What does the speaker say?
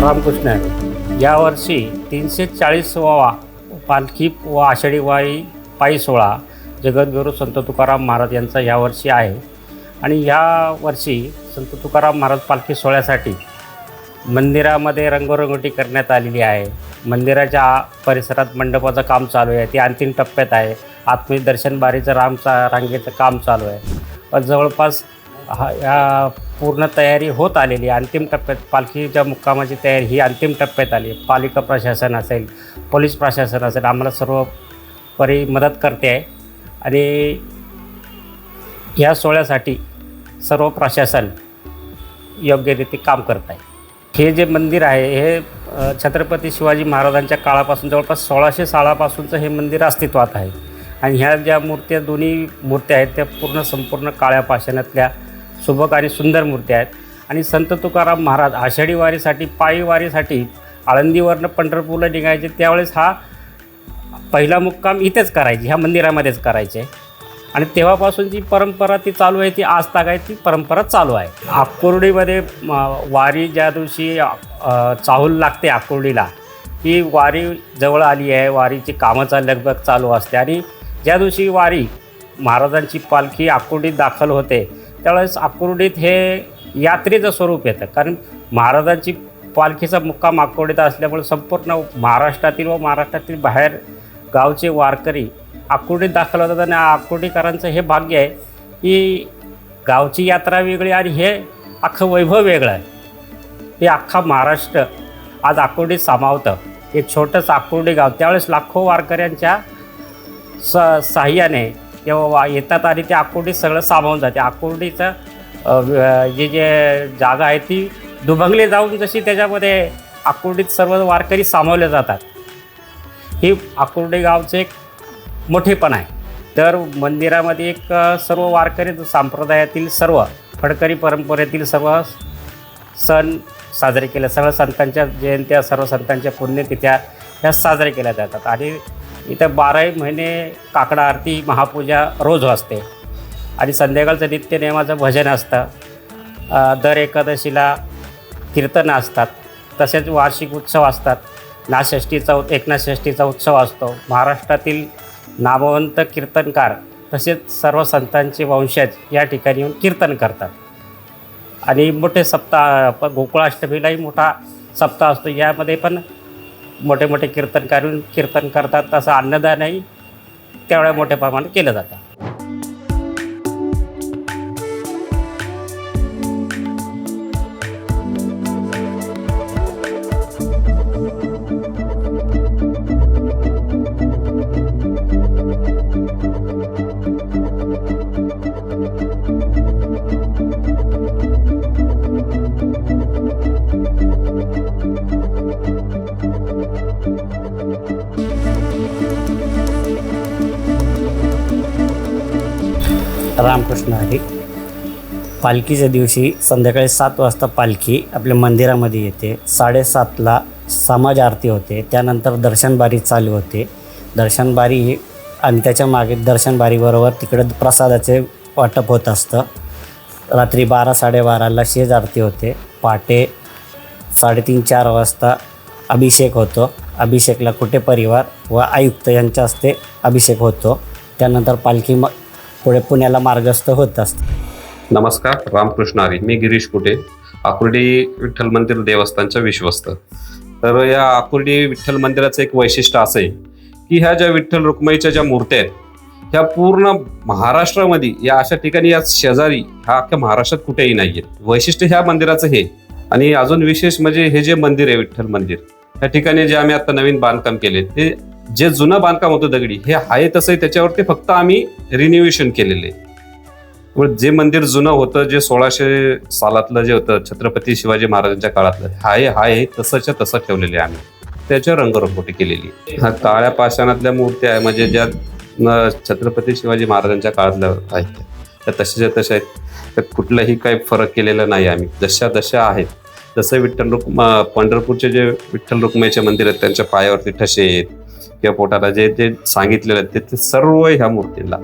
रामकृष्ण आहे यावर्षी तीनशे चाळीस वा पालखी व आषाढी वाई पायी सोळा जगद्गुरू संत तुकाराम महाराज यांचा यावर्षी आहे. आणि या वर्षी संत तुकाराम महाराज पालखी सोहळ्यासाठी मंदिरामध्ये रंगरंगोटी करण्यात आलेली आहे. मंदिराच्या परिसरात मंडपाचं काम चालू आहे. ती अंतिम टप्प्यात आहे. आत्मीय दर्शन बारीचं रामचा रांगेचं काम चालू आहे. पण जवळपास हा या पूर्ण तयारी होत आलेली आहे. अंतिम टप्प्यात पालखीच्या मुक्कामाची तयारी ही अंतिम टप्प्यात आली. पालिका प्रशासन असेल पोलीस प्रशासन असेल आम्हाला सर्व परी मदत करते आहे. आणि या सोहळ्यासाठी सर्व प्रशासन योग्यरीती काम करत आहे. हे जे मंदिर आहे हे छत्रपती शिवाजी महाराजांच्या काळापासून जवळपास सोळाशे सालापासूनचं हे मंदिर अस्तित्वात आहे. आणि ह्या ज्या मूर्त्या दोन्ही मूर्त्या आहेत त्या पूर्ण संपूर्ण काळ्या पाषाणातल्या सुबक आणि सुंदर मूर्त्या आहेत. आणि संत तुकाराम महाराज आषाढी वारीसाठी पायी वारीसाठी आळंदीवरनं पंढरपूरला निघायचे त्यावेळेस हा पहिला मुक्काम इथेच करायचे ह्या मंदिरामध्येच करायचे. आणि तेव्हापासून जी परंपरा ती चालू आहे ती आज तागाय ती परंपरा चालू आहे. आकुर्डीमध्ये वारी ज्या दिवशी चाहूल लागते आकुर्डीला ही वारी जवळ आली आहे वारीची कामाचा लगबग चालू असते. आणि ज्या दिवशी वारी महाराजांची पालखी आकुर्डीत दाखल होते त्यावेळेस आकुर्डीत हे यात्रेचं स्वरूप येतं. कारण महाराजांची पालखीचा मुक्काम आकुर्डीत असल्यामुळे संपूर्ण महाराष्ट्रातील व महाराष्ट्रातील बाहेर गावचे वारकरी आकुर्डीत दाखल होतात आणि आकुर्डीकरांचं हे भाग्य आहे की गावची यात्रा वेगळी आणि हे अख्खं वैभव वेगळं आहे. हे अख्खा महाराष्ट्र आज आकुर्डीत सामावतं. एक छोटंच आकुर्डी गाव. त्यावेळेस लाखो वारकऱ्यांच्या स साह्याने तेव्हा वा येतात आणि ते आकुर्डीत सगळं सामावून जाते. आकुर्डीचं जे जे जागा आहे ती दुभंगली जाऊन जशी त्याच्यामध्ये आकुर्डीत सर्व वारकरी सामावले जातात. ही आकुर्डी गावचं एक मोठेपण आहे. तर मंदिरामध्ये एक सर्व वारकरी संप्रदायातील सर्व फडकरी परंपरेतील सर्व सण साजरे केले. सर्व संतांच्या जयंत्या सर्व संतांच्या पुण्यतिथ्या ह्या साजरे केल्या जातात. आणि इथं बाराही महिने काकडा आरती महापूजा रोज असते. आणि संध्याकाळचं नित्यनेमाचं भजन असतं. दर एकादशीला कीर्तनं असतात. तसेच वार्षिक उत्सव असतात. नाषष्टीचा एकनाथ षष्ठीचा उत्सव असतो. महाराष्ट्रातील नामवंत कीर्तनकार तसेच सर्व संतांचे वंशज या ठिकाणी येऊन कीर्तन करतात. आणि मोठे सप्ताह प- गोकुळाष्टमीलाही मोठा सप्ताह असतो. यामध्ये पण मोठे मोठे कीर्तनकार येऊन कीर्तन करतात. तसं अन्नदानही तेवढ्या मोठ्या प्रमाणात केलं जातं. रामकृष्ण हरी पालखीच्या दिवशी संध्याकाळी सात वाजता पालखी आपल्या मंदिरामध्ये येते. साडेसातला समाज आरती होते. त्यानंतर दर्शनबारी चालू होते. दर्शनबारी आणि त्याच्यामागे दर्शनबारीबरोबर तिकडं प्रसादाचे वाटप होत असतं. रात्री बारा साडेबाराला शेज आरती होते. पहाटे साडेतीन चार वाजता अभिषेक होतो. अभिषेकला कुठे परिवार व आयुक्त यांच्या हस्ते अभिषेक होतो. त्यानंतर पालखी म पुढे पुण्याला मार्गस्थ होत असते. नमस्कार रामकृष्ण हरी मी गिरीश कुटे आकुर्डी विठ्ठल मंदिर देवस्थानच्या विश्वस्त. तर या आकुर्डी विठ्ठल मंदिराचं एक वैशिष्ट्य असं आहे की ह्या ज्या विठ्ठल रुक्माईच्या ज्या मूर्त्या आहेत ह्या पूर्ण महाराष्ट्रामध्ये या अशा ठिकाणी या शेजारी ह्या अख्ख्या महाराष्ट्रात कुठेही नाही आहेत वैशिष्ट्य ह्या मंदिराचं हे. आणि अजून विशेष म्हणजे हे जे मंदिर आहे विठ्ठल मंदिर या ठिकाणी जे आम्ही आता नवीन बांधकाम केले ते जे जुनं बांधकाम होतं दगडी हे आहे तसं आहे, त्याच्यावरती फक्त आम्ही रिन्युवेशन केलेले. आहे व जे मंदिर जुनं होतं जे सोळाशे सालातलं जे होतं छत्रपती शिवाजी महाराजांच्या काळातलं हाय हाय तसंच्या तसं ठेवलेले आहे आम्ही. त्याच्यावर रंगरंगोटी केलेली. आहे. हा काळ्या पाषाणातल्या मूर्त्या आहे म्हणजे ज्या न छत्रपती शिवाजी महाराजांच्या काळातल्या आहेत त्या. तशाच्या तशा आहेत. त्यात कुठलाही काही फरक केलेला नाही आम्ही. जशा तशा आहेत. जसं विठ्ठल रुक्मा पंढरपूरचे जे विठ्ठल रुक्माईचे मंदिर आहेत त्यांच्या पायावरती ठसे आहेत. किंवा पोटाला जे जे सांगितलेलं आहे ते- ते सर्व ह्या मूर्तीला